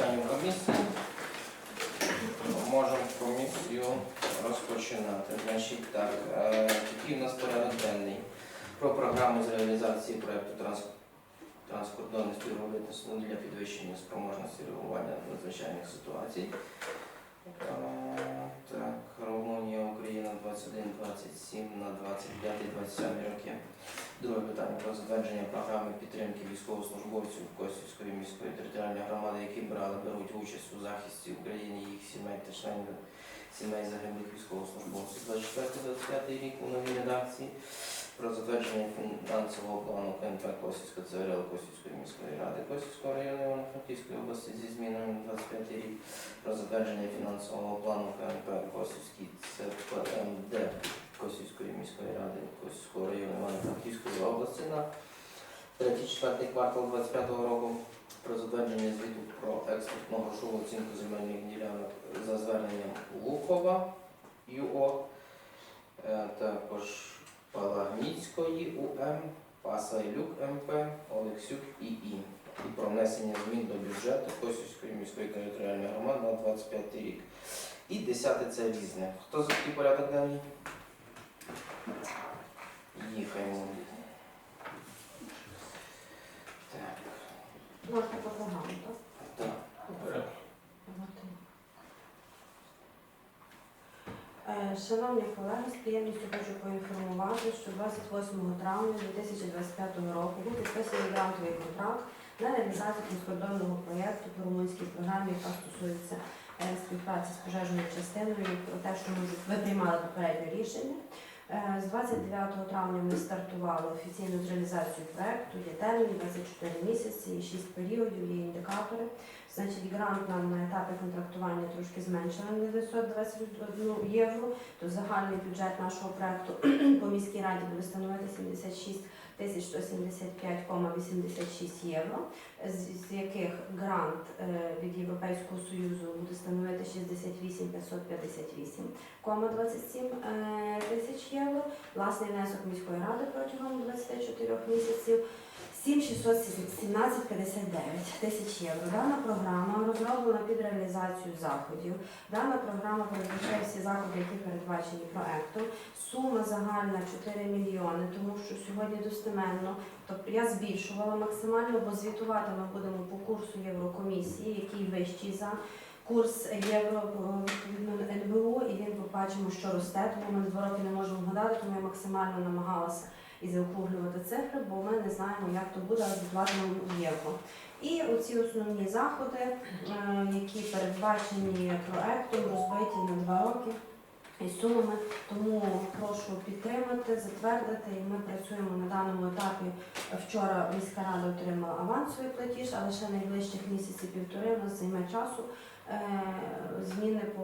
членів комісію. Можемо комісію розпочинати. Значить, так, який такий у нас порядок денний про програму з реалізації проєкту транскордонне співробітництво для підвищення спроможності реагування на надзвичайних ситуацій. Е, Так, на 21-27 на 25-27 роки. Друге питання про затвердження програми підтримки військовослужбовців Косівської міської територіальної громади, які брали беруть участь у захисті України, їх сімей та членів сімей загиблих військовослужбовців. 24-25 рік у новій редакції про затвердження фінансового плану КНП Косівська ЦРЛ Косівської міської ради Косівського району Івано-Франківської області зі змінами 25 рік про затвердження фінансового плану КНП Косівський ЦПМД Косівської міської ради Косівського району Івано-Франківської області на 3-4 квартал 25 року про затвердження звіту про експортну грошову оцінку земельних ділянок за зверненням Лукова ЮО, е, також Палагніцької УМ, Пасайлюк МП, Олексюк ІІ. І про внесення змін до бюджету Косівської міської територіальної громади на 25 рік. І десяте це різне. Хто за такий порядок денний? Їхаємо. Так. Можна по так? Так. Давайте. Е, Шановні колеги, з приємністю хочу поінформувати, що 28 травня 2025 року був підписаний грантовий контракт на реалізацію транскордонного проєкту по румунській програмі, яка стосується е, співпраці з пожежною частиною, про те, що ми приймали попереднє рішення. Е, З 29 травня ми стартували офіційну з реалізацією проєкту, є термін 24 місяці, і 6 періодів, є індикатори. Значить, грант нам на етапі контрактування трошки зменшили на 921 євро, то загальний бюджет нашого проекту по міській раді буде становити 76 тисяч 175,86 євро, з, з яких грант е, від Європейського Союзу буде становити 68 558,27 е, тисяч євро. Власний внесок міської ради протягом 24 місяців 7617,59 тисяч євро. Дана програма розроблена під реалізацію заходів. Дана програма передбачає всі заходи, які передбачені проектом. Сума загальна 4 мільйони, тому що сьогодні достеменно, тобто я збільшувала максимально, бо звітувати ми будемо по курсу Єврокомісії, який вищий за. Курс євро е, відповідно НБУ, і він побачимо, що росте, тому ми два роки не можемо вгадати, тому я максимально намагалася і заокруглювати цифри, бо ми не знаємо, як то буде, в євро. І оці основні заходи, е, які передбачені проектом, розбиті на два роки із сумами. Тому прошу підтримати, затвердити. І ми працюємо на даному етапі. Вчора міська рада отримала авансовий платіж, але ще найближчих місяців півтори у нас займе часу. Е, Зміни по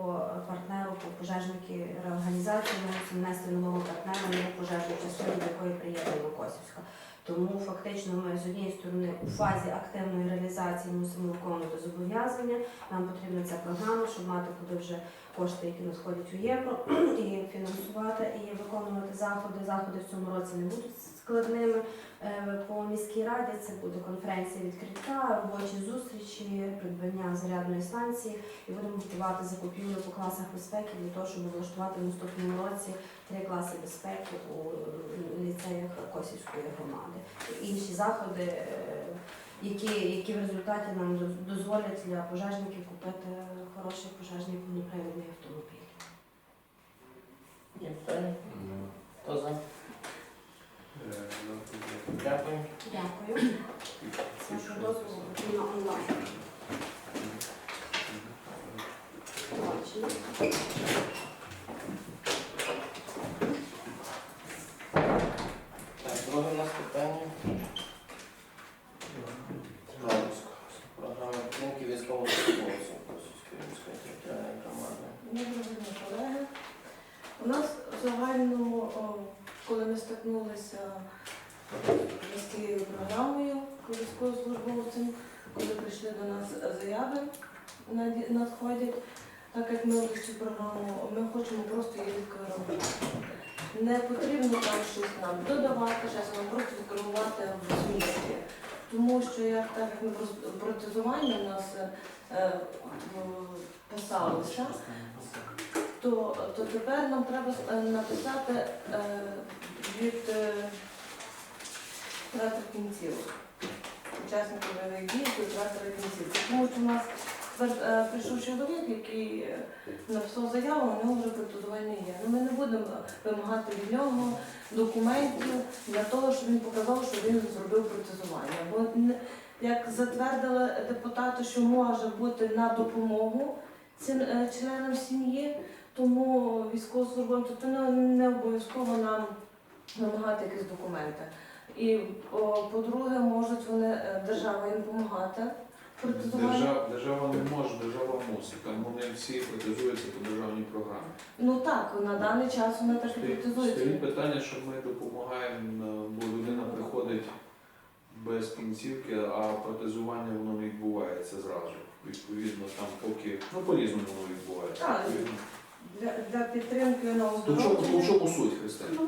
партнеру, по пожежники реорганізації, внести нового партнера на пожежну частину, до якої приєднана Косівська. Тому фактично ми з однієї сторони у фазі активної реалізації мусимо виконувати зобов'язання. Нам потрібна ця програма, щоб мати куди вже кошти, які надходять у євро, і фінансувати і виконувати заходи. Заходи в цьому році не будуть складними. Е, По міській раді це буде конференція відкриття, робочі зустрічі, придбання зарядної станції і будемо готувати закупівлю по класах безпеки для того, щоб влаштувати в наступному році три класи безпеки у ліцеях Косівської громади. Інші заходи, е, які, які в результаті нам дозволять для пожежників купити хороший пожежний повнопривідний автомобіль. Питання? Хто за? Дякую. Дякую. Вашого дозволу на онлайн. Бачення. Так, друге у нас питання. Галузько. Програма підтримки військовослужбовців Косівської міської територіальної громади. Доброго дня, колеги. У нас загально, о, коли ми стикнулися з цією програмою по військовослужбовцям, прийшли до нас заяви надходять, так як ми цю програму, ми хочемо просто її відкоригувати. Не потрібно там щось нам додавати, щось просто відкоригувати в змісті. Тому що як так як ми протезування у нас е, е, писалося, то, то тепер нам треба е, написати е, від е, кінцівок. Учасників бойових дій від оператора. Тому що у нас е, прийшов чоловік, який е, написав заяву, у нього вже протезування є. Ну, ми не будемо вимагати від нього документів для того, щоб він показав, що він зробив протезування. Бо як затвердили депутати, що може бути на допомогу цим е, членам сім'ї, тому військовослужбовцям то не обов'язково нам вимагати якісь документи. І по-друге, можуть вони е, держава їм допомагати протезування. Держава, держава не може, держава мусить. Там вони всі протезуються по державній програмі. Ну так, на даний час вони так і Стоїть, протезуються. стоїть питання, що ми допомагаємо, е, бо людина приходить без кінцівки, а протезування воно не відбувається зразу. Відповідно, там поки ну по-різному воно відбувається. Так. Для, для підтримки на в ну, в оздоровлення. чому суть, Христина?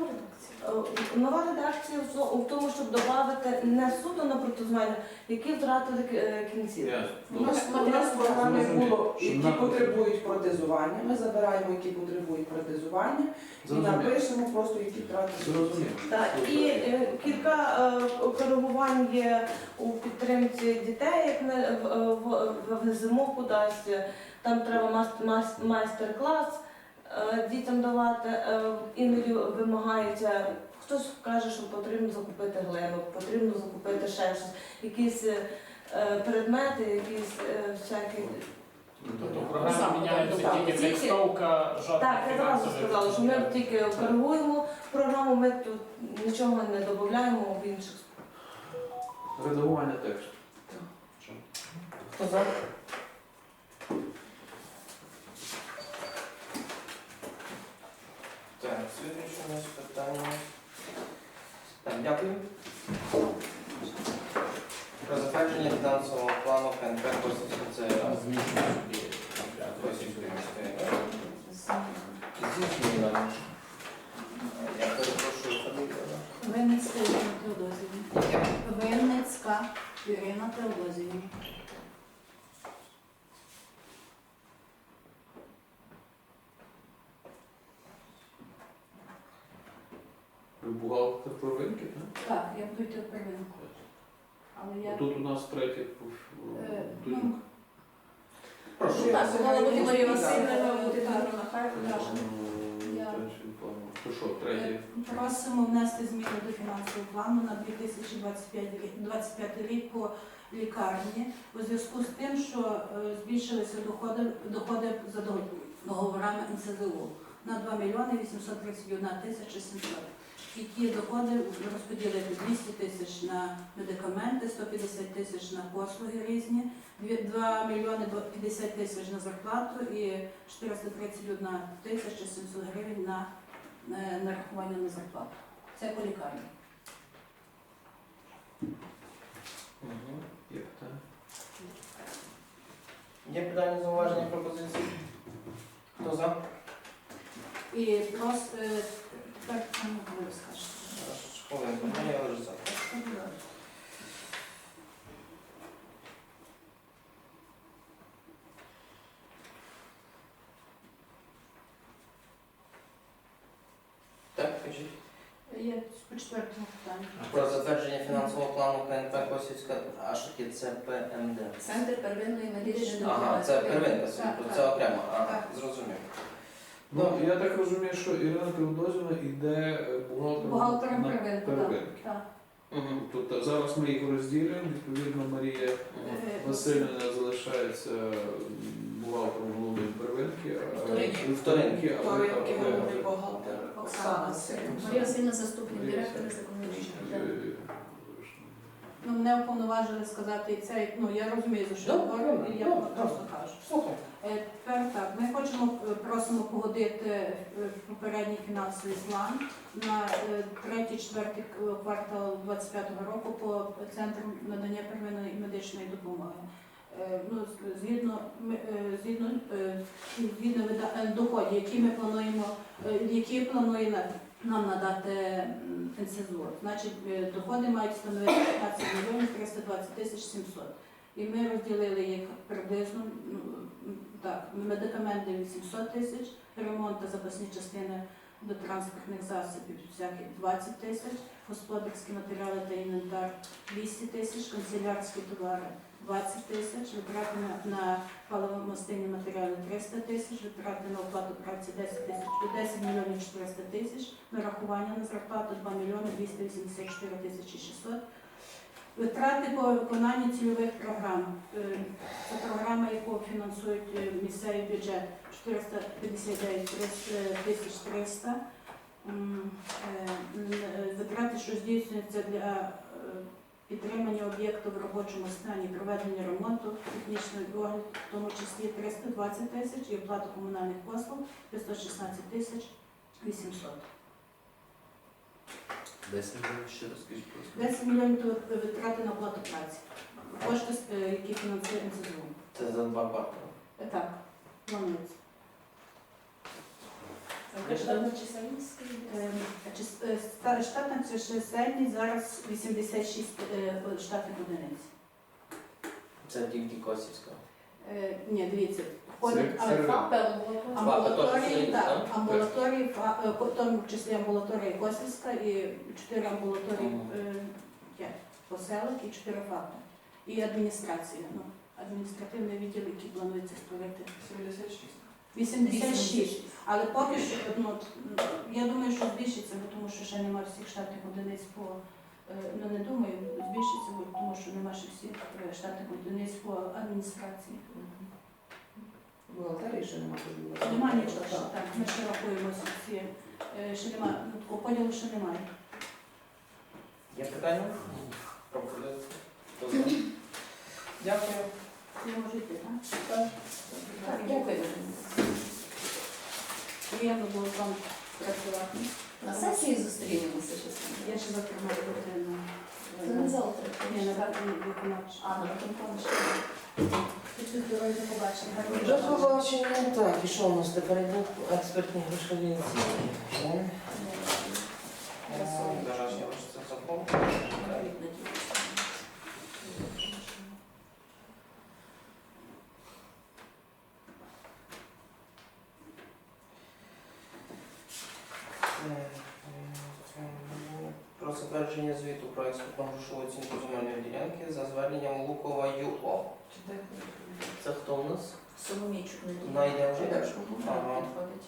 Нова редакція в то- в тому, щоб додати не суто на протезування, які втратили е, кінцівки. У нас, у нас в програмі було, які потребують протезування. Ми забираємо, які потребують протезування, і напишемо просто, які втратили. Так, і е, кілька е, коригувань є у підтримці дітей, як в, в, в, в зиму кудись. Там треба майстер-клас дітям давати. Е, Іноді вимагається, хтось каже, що потрібно закупити глину, потрібно закупити ще щось, якісь е, предмети, якісь е, всякі. Тобто програма міняється Так, тільки текстовка, Так, я зразу сказала, що ми тільки коригуємо програму, ми тут нічого не додаємо в інших Редагування тексту. Що? Хто за? Так, слідуюче у нас питання. Так, дякую. Про затвердження фінансового плану КНП Косівської ЦРА. Косівської міської ради. Зі змінами. Я перепрошую, Фадика. Винницька Ірина Теодозівна. Винницька Ірина Теодозівна. Ви бухгалтер провинки, так? Я буду йти в первинку. Але я... Тут у нас третє Е, тут. ну, Прошу. Так, Микола Володимирівна. Васильівна, Так. Володимир Михайло, Я- То що, третє? Е, Просимо внести зміни до фінансового плану на 2025 рік- 25 рік по лікарні у зв'язку з тим, що е, збільшилися доходи, доходи за договорами НСЗУ на 2 мільйони 831 тисяча 700. І ті доходи розподілити 200 тисяч на медикаменти, 150 тисяч на послуги різні, 2 мільйони 50 тисяч на зарплату і 431 тисяча 700 гривень на е, нарахування на зарплату. Це по лікарні. Є питання? Є питання, зауваження, пропозиції? Хто за? І прос тепер ну, ви розкажете. Хвилинку, ну, я вже за. Так, кажіть. Є по четвертому питанню. Про затвердження фінансового плану КНП Косівська, а що таке це ПМД? Центр первинної медичної Ага, це первинка, це, це окремо, ага, Так. Ну, я так розумію, що Ірина Теодозівна йде е, бухгалтером, Бухгалтером на первинку, так. первинки. Так. Угу. Тобто зараз ми їх розділюємо, відповідно Марія Е, Васильівна залишається бухгалтером головної первинки, а Вторинки. вторинки, а ви- Вторинки, ви- головний бухгалтер Оксана Сильна. Марія Васильівна, заступник директора з. Е, Ну, мене уповноважили сказати і це, ну я розумію, за що Добре, говорю, і я добре, просто кажу. Слухай. Е, Тепер так, ми хочемо е, просимо погодити е, попередній фінансовий план на третій, четвертий квартал 25-го року по центру надання первинної медичної допомоги. Ну, згідно згідно згідно доходів, які ми плануємо, які планує нам надати НСЗУ. Значить, доходи мають становити 15 мільйонів 320 тисяч 700. І ми розділили їх приблизно ну, так, медикаменти 800 тисяч, ремонт та запасні частини до транспортних засобів всяких 20 тисяч, господарські матеріали та інвентар 200 тисяч, канцелярські товари 20 тисяч, витрати на, на паливомастинні матеріали 300 тисяч, витрати на оплату праці 10 тисяч, 10 мільйонів 400 тисяч, нарахування на зарплату 2 мільйони 284 тисячі 600. Витрати по виконанню цільових програм. Е, Це програма, яку фінансують е, місцевий бюджет 459 тисяч 300. М, е, м, е, Витрати, що здійснюються для підтримання об'єкту в робочому стані, проведення ремонту, технічної догляд, в тому числі 320 тисяч і оплата комунальних послуг 516 тисяч 800. 10 мільйонів ще раз скажіть, будь ласка. 10 мільйонів то витрати на оплату праці. Кошти, е, які фінансує НСЗУ. Це за два квартали. Е, Так, планується. Штатна чисельність? Е, чис- е, ста- Штатна чисельність зараз 86 е, штатних одиниць. Це тільки Косівська. Е, Ні, дивіться, Це- це амбулаторії, так, амбулаторії, фа- е, в тому числі амбулаторія Косівська і чотири амбулаторії Мгм. е, є, поселок і чотири ФАПи. І адміністрація, ну, адміністративний відділ, який планується створити. 76. 86. Але поки що, ну, от, м, я думаю, що збільшиться, бо тому що ще немає всіх штатних одиниць по, е, ну не думаю, збільшиться, бо тому що немає ще всіх е, штатних одиниць по адміністрації. Бухгалтерії ще немає поділу. Немає нічого ще, так, ми ще рахуємося всі. Е, Ще немає, ну, такого поділу ще немає. Є питання? Пропозиції? Хто за? Дякую. Я можу йти, так? Так, дякую. Приємно було з вами працювати. На сесії зустрінемося чесно. Я ще завтра маю бути на... Це не завтра. Ні, на завтра не виконавча. А, на виконкомі ще. Будьте здорові, до побачення. Гарного До вечора. побачення. Так, і що у нас тепер йдуть експертні грошові оцінки? Е, Домашнє це закон. Навіть надіюся. Е, е, Про затвердження звіту про експертну грошову оцінку земельної ділянки за зверненням Лукова ЮО. Це хто у нас? Соломійчук не Вона йде вже? Ага. підходить.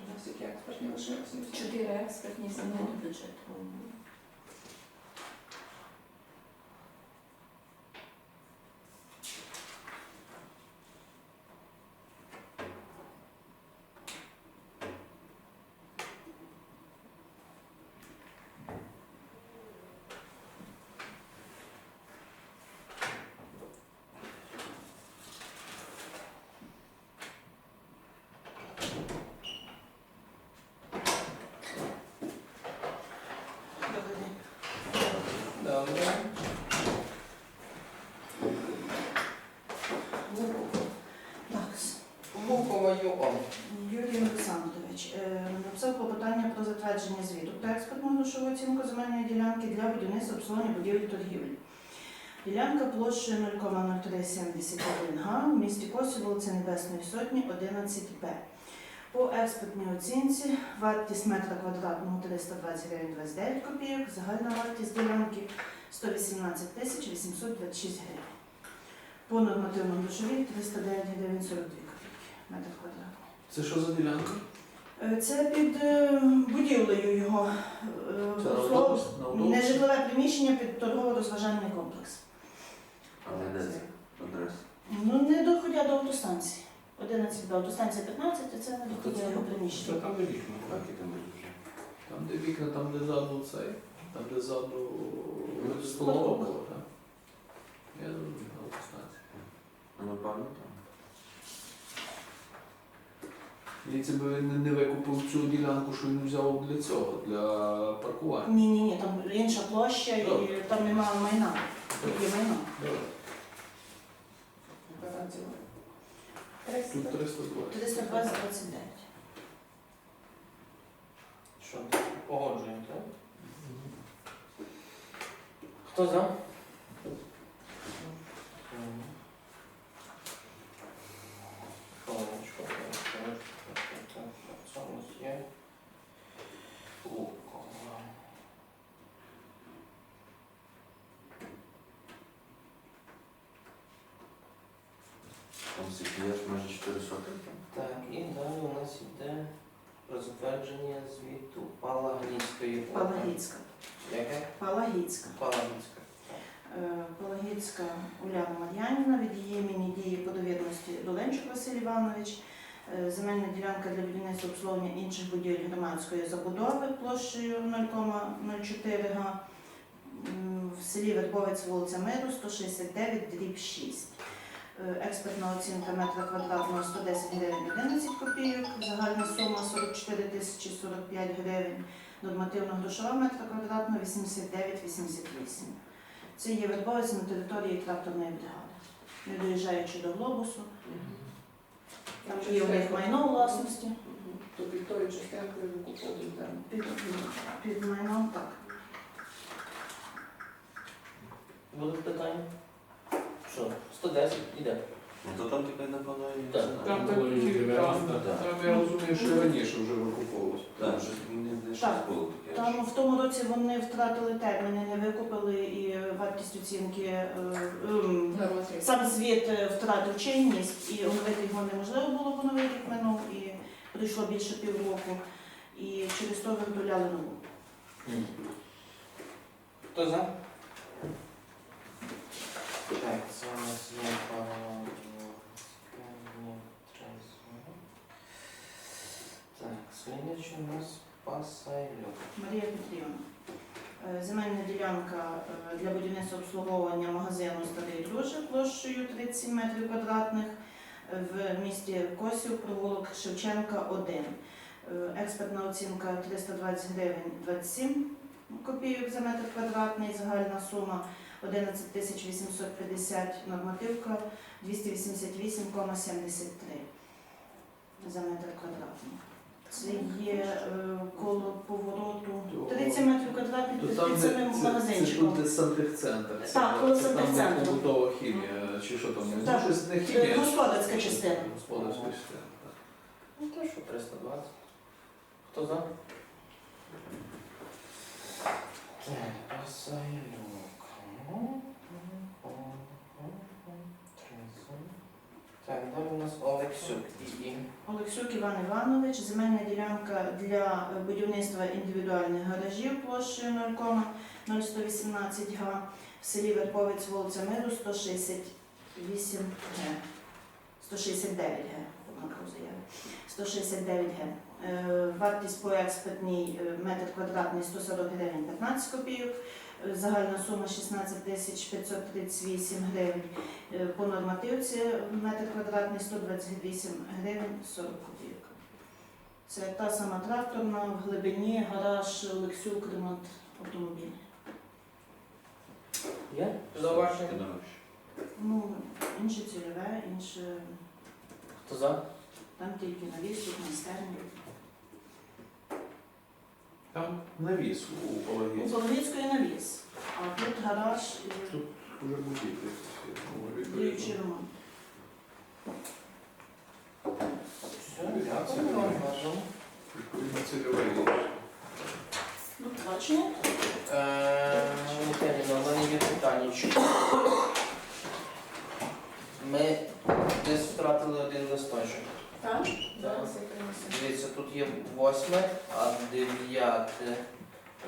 У нас які експертні лишилися? Чотири експертні зміни до бюджету. Добре. Так, Юрій Олександрович е, написав клопотання про затвердження звіту про експертну грошову оцінку земельної ділянки для будівництва обслуговування будівель торгівлі. Ділянка площею 0,0371 га в місті Косі, вулиця Небесної Сотні, 11Б. По експертній оцінці вартість метра квадратного 320 гривень 29 копійок, загальна вартість ділянки 118 тисяч 826 гривень. По нормативному грошовій 309 гривень 42 метр квадратний. Це що за ділянка? Е, Це під е, будівлею його е, Це автобус? На автобус? нежитлове приміщення під торгово-розважальний комплекс. Але де це? Адрес. Ну, не доходя до автостанції. 11 до автостанції 15, а це не доходя до Це приміщення. там не вікна. Так, і там дуже. Там, де вікна, там, де ззаду цей, там, де ззаду столова була, так? Я зрозумів, на автостанції. Ну, напевно, Дивіться, би не- не викупив цю ділянку, що він взяв для цього, для паркування. Ні, ні, ні, там інша площа і Добре. там немає майна. Є майно. Яка? Тут 320. 320 29. Що, погоджуємо, так? Хто за? Мгм. Хвилиночку, хвилиночку, так, так, так, так, Це у нас є. Лукова. Там скільки є ж майже 4 сотки. Так, і далі у нас йде про затвердження звіту Палагніцької. Палагіцька. Яке? Палагіцька. Палагніцька. Е, Палагіцька Уляна Мар'янівна від її імені дії по довідності Доленчук Василь Іванович. Е, Земельна ділянка для будівництва обслуговування інших будівель громадської забудови площею 0,04 га. М, В селі Вербовець, вулиця Миру, 169, дріб 6. Е, Експертна оцінка метра квадратного 110 гривень 11 копійок, загальна сума 44 тисячі 45 гривень, нормативно-грошова метра квадратного 89,88. Це є вербовець на території тракторної бригади. Не доїжджаючи до глобусу, Там є у них майно у власності. То під тою частинкою викуповують. Під, під майном так. Будуть питання? Що, 110 іде. Ну то там тепер напевно і Так. Там такі, там, там я розумію, що раніше вже викуповувалось. Так, щось мені щось Так. було таке. Там в тому році вони втратили терміни, не викупили і вартість оцінки. е, ем, Сам звіт е, втратив чинність, і оновити його неможливо було, бо новий рік минув, і пройшло більше півроку. І через то виготовляли нову. Хто за? Так, це у нас є Палагніцька, ні, Трезова. Так, слідуючий у нас Марія Петрівна. Е, Земельна ділянка е, для будівництва обслуговування магазину Старий Друже площею 37 метрів квадратних е, в місті Косів, провулок Шевченка 1. Е, Експертна оцінка 320 гривень 27 копійок за метр квадратний, загальна сума 11 тисяч 850, нормативка 288,73 за метр квадратний. Це є е, коло повороту 30 метрів квадратних То під там під самим це, це магазинчиком. тут сантехцентр. Це, Так, коло це там сантехцентру. побутова хімія, чи що там? Так. Ну, щось не Е, хімія. Господарська частина. Господарська частина. так. Ну то що, 320. Хто за? Так, Пасайлюк. Ну, Трезова. Так, далі у нас Олексюк. І Олексюк Іван Іванович, земельна ділянка для будівництва індивідуальних гаражів площею 0,0118 га в селі Верповець, вулиця Миру, 168 г. 169 г, однаково заяви. 169 г. Вартість по експертній е, метр квадратний 140 гривень 15 копійок. Загальна сума 16 тисяч 538 гривень. Е, По нормативці метр квадратний 128 гривень 40 копійок. Це та сама тракторна в глибині гараж Лексюк ремонт автомобілів. є? Зауваження? Ну, інше цільове, інше Хто за? там тільки навіс, тут майстерня. Там навіс у У. Пологівської навіс, а тут гараж і Тут вже будівлі. всі, діючий ремонт. Все, дякую вам, бажано. Відповідно цільове рішення. Ну, бачення. Е, Михайлівна, у мене є питання. Ми десь втратили один листочок. Так? Зараз я принесу. Дивіться, тут є восьме, а дев'яте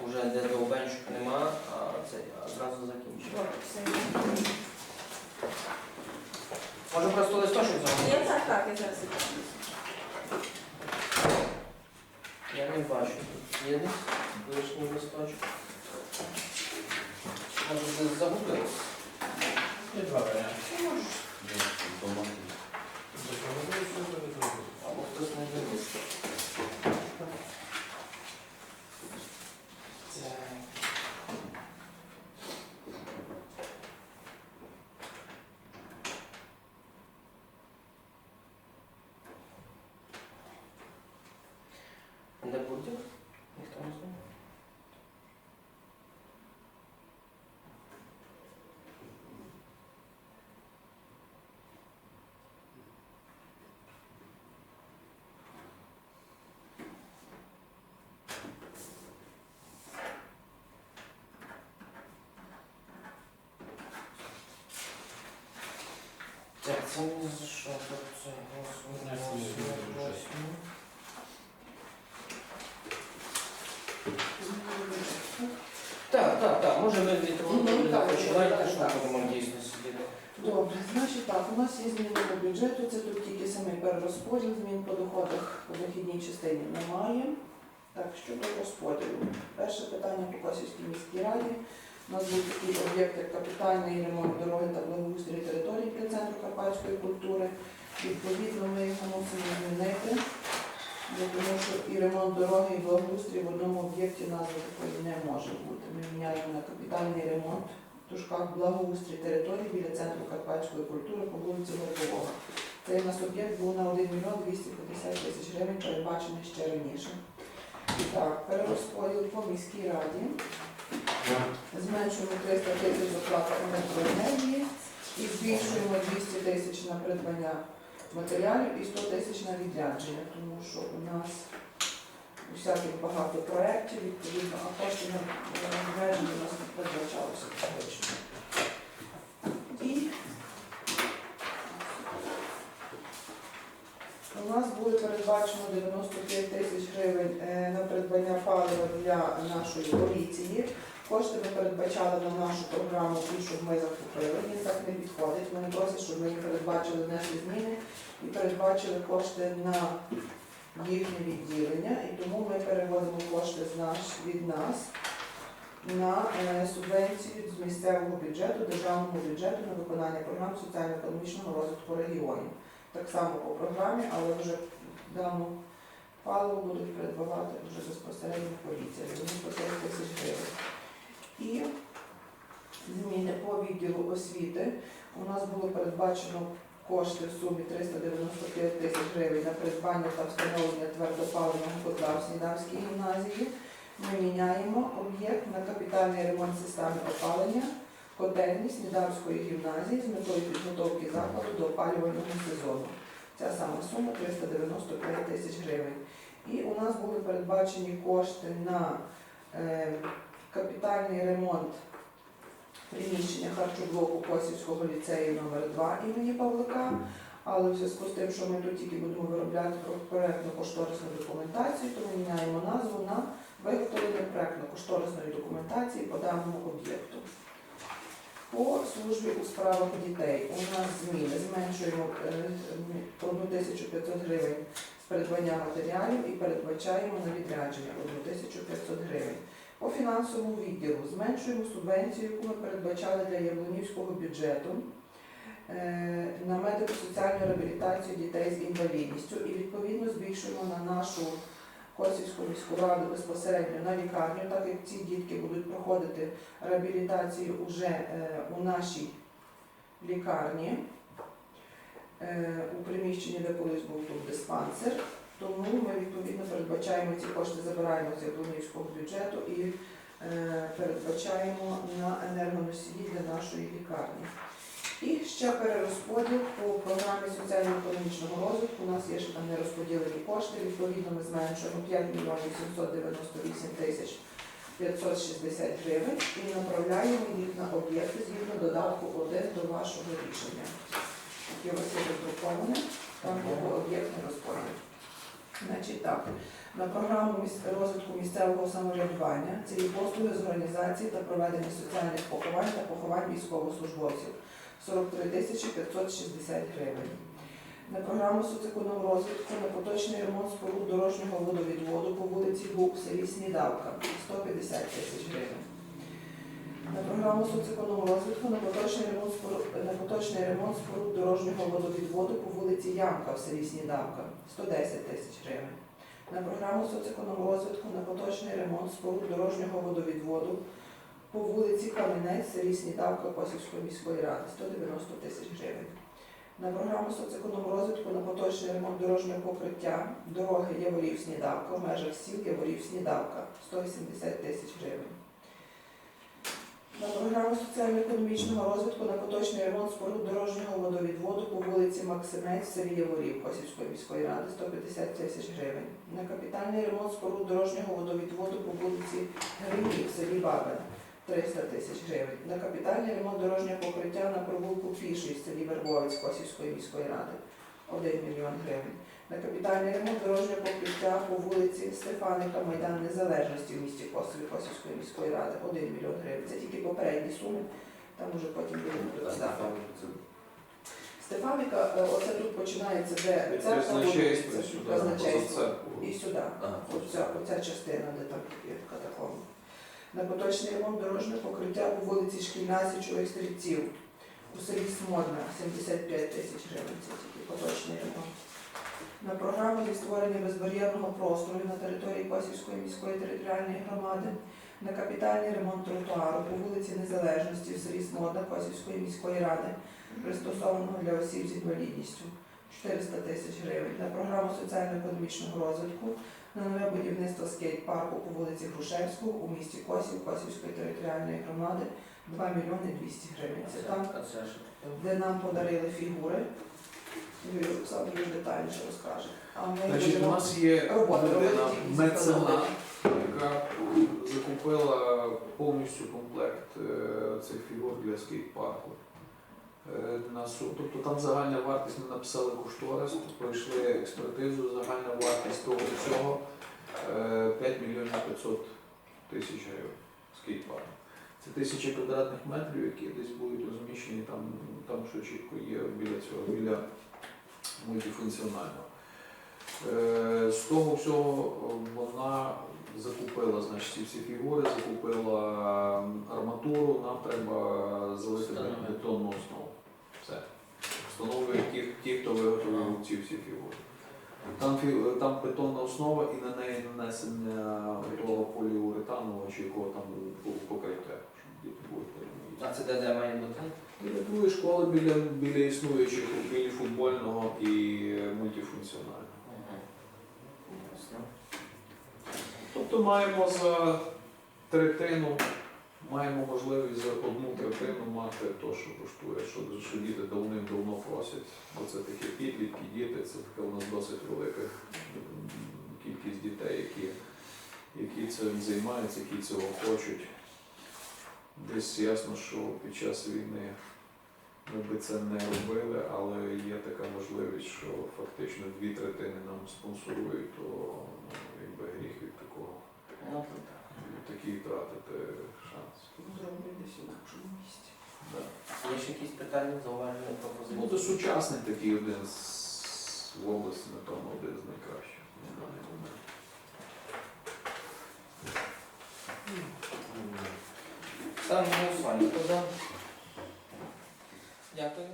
вже де довбенчик нема, а це одразу закінчимо. Добре, все. Може просто листочок Я замовити? так, так, я зараз я принесу. Я не бачу. Тут є десь лишній листочок. Може десь загубилось? Є два варіанти. Ні, автомати. Або хтось не дивився. Так. Де буде? Ніхто не знає. Так, це не за що тут це голосуємо. Голосуємо. Так, так, так, може ви від Мгм, так, починайте, так, що так. ми будемо дійсно сидіти. Добре, значить так, у нас є зміни до бюджету, це тут тільки самий перерозподіл, змін по доходах по дохідній частині немає. Так, щодо розподілу. Перше питання по Косівській міській раді. У нас був такий об'єкт, як капітальний ремонт дороги та благоустрій території для центру карпатської культури. Відповідно, ми його мусимо змінити, тому що і ремонт дороги, і благоустрій в одному об'єкті назви такої не може бути. Ми міняємо на капітальний ремонт в дужках благоустрій території біля центру карпатської культури по вулиці Горбового. Цей у нас об'єкт був на 1 мільйон 250 тисяч гривень, передбачений ще раніше. Так, перерозподіл по міській раді. Зменшуємо 300 тисяч оплати електроенергії і збільшуємо 200 тисяч на придбання матеріалів і 100 тисяч на відрядження, тому що у нас всяких багато проєктів, відповідно, а кошти на на відрядження у нас не передбачалося точно. І у нас буде передбачено 95 тисяч гривень е, на придбання палива для нашої поліції. Кошти ми передбачали на нашу програму, ті, щоб ми закупили. Їм так не підходить. Вони просять, щоб ми передбачили внесли зміни і передбачили кошти на їхнє відділення. І тому ми переводимо кошти з наш, від нас на е, субвенцію з місцевого бюджету, державного бюджету на виконання програм соціально-економічного розвитку регіонів. Так само по програмі, але вже дану паливо будуть передбавати вже безпосередньо поліція. Вони по 5 тисяч гривень. І зміни по відділу освіти. У нас було передбачено кошти в сумі 395 тисяч гривень на придбання та встановлення твердопаливного котла в Снідавській гімназії. Ми міняємо об'єкт на капітальний ремонт системи опалення котельні Снідавської гімназії з метою підготовки закладу до опалювального сезону. Ця сама сума 395 тисяч гривень. І у нас були передбачені кошти на е, капітальний ремонт приміщення харчоблоку Косівського ліцею номер 2 імені Павлика. Але в зв'язку з тим, що ми тут тільки будемо виробляти проєктну кошторисну документацію, то ми міняємо назву на виготовлення проєктно-кошторисної документації по даному об'єкту. По службі у справах дітей у нас зміни. Зменшуємо е, е, 1500 гривень з придбання матеріалів і передбачаємо на відрядження 1500 гривень. По фінансовому відділу зменшуємо субвенцію, яку ми передбачали для Яблунівського бюджету е, на медико-соціальну реабілітацію дітей з інвалідністю і відповідно збільшуємо на нашу Косівську міську раду безпосередньо на лікарню, так як ці дітки будуть проходити реабілітацію уже е, у нашій лікарні, е, у приміщенні, де колись був тут диспансер. Тому ми відповідно передбачаємо ці кошти, забираємо з Яблунівського бюджету і е, передбачаємо на енергоносії для нашої лікарні. І ще перерозподіл по програмі соціально-економічного розвитку. У нас є ще там нерозподілені кошти. Відповідно, ми зменшуємо 5 мільйонів 798 тисяч 560 гривень і направляємо їх на об'єкти згідно додатку 1 до вашого рішення. Які у вас є роздруковані, там буде об'єктний розподіл. Значить так, на програму розвитку місцевого самоврядування це послуги з організації та проведення соціальних поховань та поховань військовослужбовців 43 тисячі 560 гривень. На програму соцекономрозвитку на поточний ремонт споруд дорожнього водовідводу по вулиці Гук в селі Снідавка 150 тисяч гривень. На програму соцекономрозвитку на поточний ремонт споруд, на поточний ремонт споруд дорожнього водовідводу по вулиці Ямка в селі Снідавка 110 тисяч гривень. На програму соцекономрозвитку на поточний ремонт споруд дорожнього водовідводу по вулиці Кам'янець, селі Снідавка Косівської міської ради 190 тисяч гривень. На програму соцекономрозвитку на поточний ремонт дорожнього покриття дороги Яворів-Снідавка в межах сіл Яворів-Снідавка 180 тисяч гривень. На програму соціально-економічного розвитку на поточний ремонт споруд дорожнього водовідводу по вулиці Максимець в селі Яворів Косівської міської ради 150 тисяч гривень. На капітальний ремонт споруд дорожнього водовідводу по вулиці Гриньків в селі Бабин 300 тисяч гривень. На капітальний ремонт дорожнього покриття на провулку Піший в селі Вербовець Косівської міської ради 1 мільйон гривень. На капітальний ремонт дорожнього покриття по вулиці Стефаника Майдан Незалежності в місті Косові Косівської міської ради 1 мільйон гривень. Це тільки попередні суми, там уже потім будемо представити. Стефаника, е, оце тут починається, де церква церкву. І сюди. Ага. Оця, оця частина, де там є катакомби. На поточний ремонт дорожнього покриття по вулиці Шкільна Січових Стрільців у селі Смодна 75 тисяч гривень. Це тільки поточний ремонт. На програму зі створення безбар'єрного простору на території Косівської міської територіальної громади, на капітальний ремонт тротуару по вулиці Незалежності в селі Смодна Косівської міської ради, пристосованого для осіб з інвалідністю 400 тисяч гривень. На програму соціально-економічного розвитку на нове будівництво скейт-парку по вулиці Грушевського у місті Косів Косівської територіальної громади 2 мільйони 200 гривень. Це там, де нам подарили фігури. Юрій Олександр більш детальніше розкаже. А ми Значить, у будемо нас є роботи робити людина, тільки мецена, яка закупила повністю комплект е, цих фігур для скейт-парку. Е, на су- Тобто там загальна вартість, ми написали кошторис, пройшли експертизу, загальна вартість того всього е, 5 мільйонів 500 тисяч гривень скейт-парк. Це тисяча квадратних метрів, які десь будуть розміщені там, там що чітко є біля цього, біля мультифункціонального. Е, З того всього е, вона закупила значить, ці всі фігури, закупила арматуру, нам треба залити бетонну основу. Все. Встановлюють ті, ті, хто виготовив ці всі фігури. Там, фі- там бетонна основа і на неї нанесення того поліуретанового чи якого там по- покриття. щоб діти були переміють. А це де, де має бути? Біля другої школи, біля, біля існуючих, біля футбольного і мультифункціонального. Ага. Ясно. Тобто маємо за третину, маємо можливість за одну третину мати те, що коштує, що, що діти давним-давно просять. Бо це такі підлітки, діти, це така у нас досить велика кількість дітей, які, які цим займаються, які цього хочуть. Десь ясно, що під час війни ми би це не робили, але є така можливість, що фактично дві третини нам спонсорують, то ну, якби гріх від такого такий втратити шанс. Зроблять десь в іншому місці. Да. Є ще якісь питання, зауваження, пропозиції? Ну, це сучасний такий один з в області, тому, один з найкращих на даний момент. Ставимо на голосування. Хто за? Дякую.